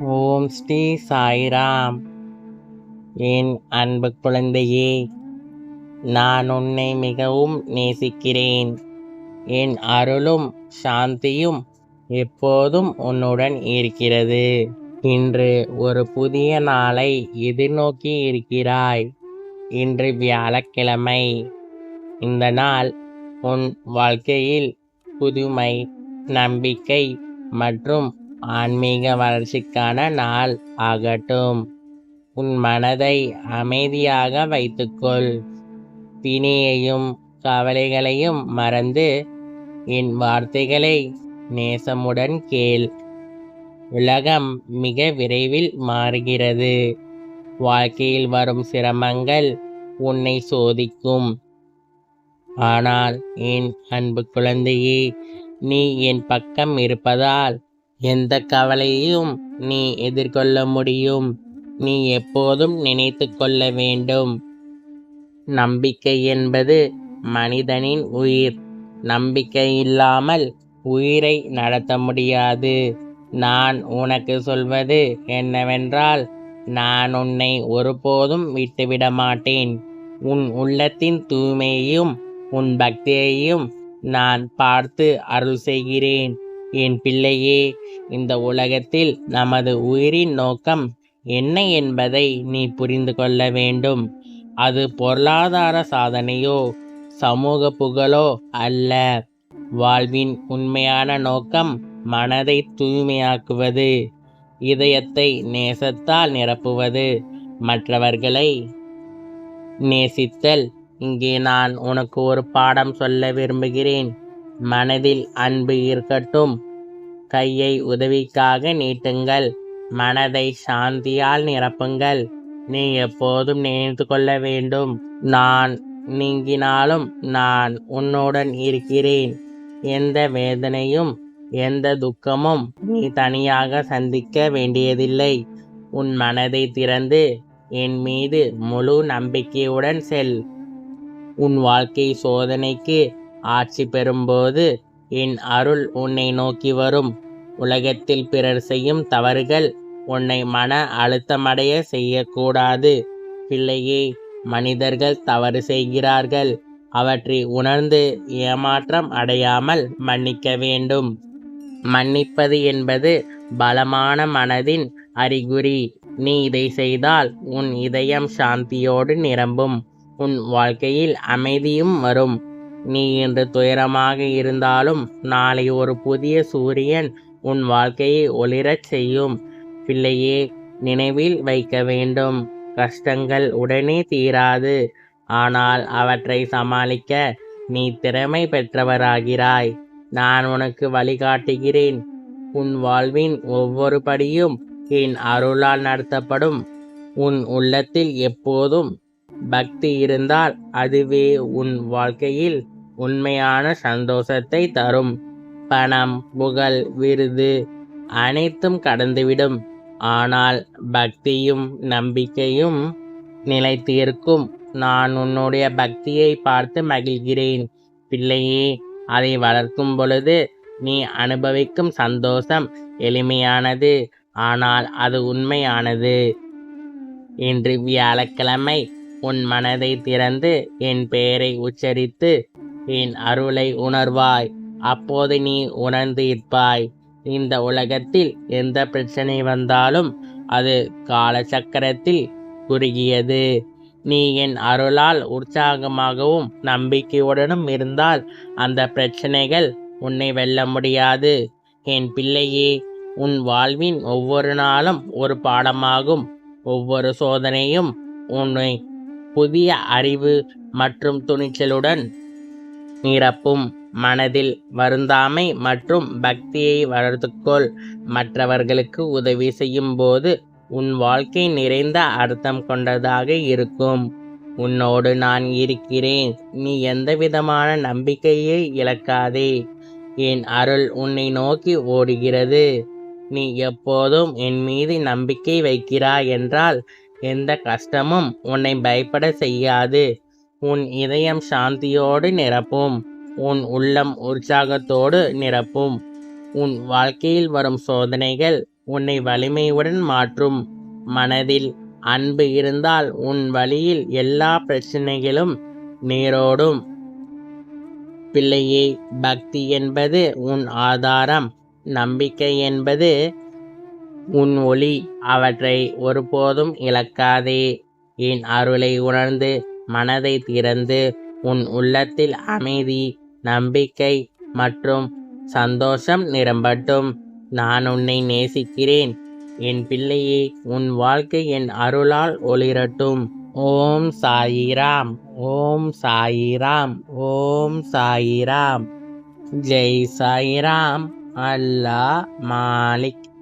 ஓம் ஸ்ரீ சாய்ராம். என் அன்பு குழந்தையே நான் உன்னை மிகவும் நேசிக்கிறேன். என் அருளும் சாந்தியும் எப்போதும் உன்னுடன் இருக்கிறது. இன்று ஒரு புதிய நாளை எதிர்நோக்கி இருக்கிறாய். இன்று வியாழக்கிழமை. இந்த நாள் உன் வாழ்க்கையில் புதுமை நம்பிக்கை மற்றும் ஆன்மீக வளர்ச்சிக்கான நாள் ஆகட்டும். உன் மனதை அமைதியாக வைத்துக்கொள். பிணியையும் கவலைகளையும் மறந்து என் வார்த்தைகளை நேசமுடன் கேள். உலகம் மிக விரைவில் மாறுகிறது. வாழ்க்கையில் வரும் சிரமங்கள் உன்னை சோதிக்கும். ஆனால் என் அன்பு குழந்தையே நீ என் பக்கம் இருப்பதால் எந்த கவலையும் நீ எதிர்கொள்ள முடியும். நீ எப்போதும் நினைத்து கொள்ள வேண்டும். நம்பிக்கை என்பது மனிதனின் உயிர். நம்பிக்கை இல்லாமல் உயிரை நடத்த முடியாது. நான் உனக்கு சொல்வது என்னவென்றால் நான் உன்னை ஒருபோதும் விட்டுவிட மாட்டேன். உன் உள்ளத்தின் தூய்மையையும் உன் பக்தியையும் நான் பார்த்து அருள் செய்கிறேன். என் பிள்ளையே இந்த உலகத்தில் நமது உயிரின் நோக்கம் என்ன என்பதை நீ புரிந்து கொள்ள வேண்டும். அது பொருளாதார சாதனையோ சமூக புகழோ அல்ல. வாழ்வின் உண்மையான நோக்கம் மனதை தூய்மையாக்குவது இதயத்தை நேசத்தால் நிரப்புவது. மற்றவர்களை நேசித்தல். இங்கே நான் உனக்கு ஒரு பாடம் சொல்ல விரும்புகிறேன். மனதில் அன்பு இருக்கட்டும். கையை உதவிக்காக நீட்டுங்கள். மனதை சாந்தியால் நிரப்புங்கள். நீ எப்போதும் நினைத்து கொள்ள வேண்டும். நான் நீங்கினாலும் நான் உன்னுடன் இருக்கிறேன். எந்த வேதனையும் எந்த துக்கமும் நீ தனியாக சந்திக்க வேண்டியதில்லை. உன் மனதை திறந்து என் மீது முழு நம்பிக்கையுடன் செல். உன் வாழ்க்கை சோதனைக்கு ஆட்சி பெறும்போது என் அருள் உன்னை நோக்கி வரும். உலகத்தில் பிறர் செய்யும் தவறுகள் உன்னை மன அழுத்தமடைய செய்யக்கூடாது. பிள்ளையே மனிதர்கள் தவறு செய்கிறார்கள். அவற்றை உணர்ந்து ஏமாற்றம் அடையாமல் மன்னிக்க வேண்டும். மன்னிப்பது என்பது பலமான மனதின் அறிகுறி. நீ இதை செய்தால் உன் இதயம் சாந்தியோடு நிரம்பும். உன் வாழ்க்கையில் அமைதியும் வரும். நீ இன்று துயரமாக இருந்தாலும் நாளை ஒரு புதிய சூரியன் உன் வாழ்க்கையை ஒளிரச் செய்யும். பிள்ளையே நினைவில் வைக்க வேண்டும். கஷ்டங்கள் உடனே தீராது. ஆனால் அவற்றை சமாளிக்க நீ திறமை பெற்றவராகிறாய். நான் உனக்கு வழிகாட்டுகிறேன். உன் வாழ்வின் ஒவ்வொரு படியும் என் அருளால் நடத்தப்படும். உன் உள்ளத்தில் எப்போதும் பக்தி இருந்தால் அதுவே உன் வாழ்க்கையில் உண்மையான சந்தோஷத்தை தரும். பணம் புகழ் விருது அனைத்தும் கடந்துவிடும். ஆனால் பக்தியும் நம்பிக்கையும் நிலைத்திருக்கும். நான் உன்னுடைய பக்தியை பார்த்து மகிழ்கிறேன். பிள்ளையே அதை வளர்க்கும் பொழுது நீ அனுபவிக்கும் சந்தோஷம் எளிமையானது. ஆனால் அது உண்மையானது. இன்று வியாழக்கிழமை உன் மனதை திறந்து என் பெயரை உச்சரித்து என் அருளை உணர்வாய். அப்போது நீ உணர்ந்து இருப்பாய். இந்த உலகத்தில் எந்த பிரச்சனை வந்தாலும் அது காலச்சக்கரத்தில் குறுகியது. நீ என் அருளால் உற்சாகமாகவும் நம்பிக்கையுடனும் இருந்தால் அந்த பிரச்சனைகள் உன்னை வெல்ல முடியாது. என் பிள்ளையே உன் வாழ்வின் ஒவ்வொரு நாளும் ஒரு பாடமாகும். ஒவ்வொரு சோதனையும் உன்னை புதிய அறிவு மற்றும் துணிச்சலுடன் நிரப்பும் மனதில் வருந்தாமை மற்றும் பக்தியை வளர்த்துக்கொள். மற்றவர்களுக்கு உதவி செய்யும் போது உன் வாழ்க்கை நிறைந்த அர்த்தம் கொண்டதாக இருக்கும். உன்னோடு நான் இருக்கிறேன். நீ எந்த விதமான நம்பிக்கையை இழக்காதே. என் அருள் உன்னை நோக்கி ஓடுகிறது. நீ எப்போதும் என் மீது நம்பிக்கை வைக்கிறாய் என்றால் எந்த கஷ்டமும் உன்னை பயப்பட செய்யாது. உன் இதயம் சாந்தியோடு நிரப்பும். உன் உள்ளம் உற்சாகத்தோடு நிரப்பும். உன் வாழ்க்கையில் வரும் சோதனைகள் உன்னை வலிமையுடன் மாற்றும். மனதில் அன்பு இருந்தால் உன் வழியில் எல்லா பிரச்சனைகளும் நீரோடும். பிள்ளையே பக்தி என்பது உன் ஆதாரம். நம்பிக்கை என்பது உன் ஒளி. அவற்றை ஒருபோதும் இழக்காதே. என் அருளை உணர்ந்து மனதை திறந்து உன் உள்ளத்தில் அமைதி நம்பிக்கை மற்றும் சந்தோஷம் நிரம்பட்டும். நான் உன்னை நேசிக்கிறேன். என் பிள்ளையே உன் வாழ்க்கை என் அருளால் ஒளிரட்டும். ஓம் சாயிராம் ஓம் சாயிராம் ஓம் சாயிராம். ஜெய் சாயிராம். அல்லாஹ் மாலிக்.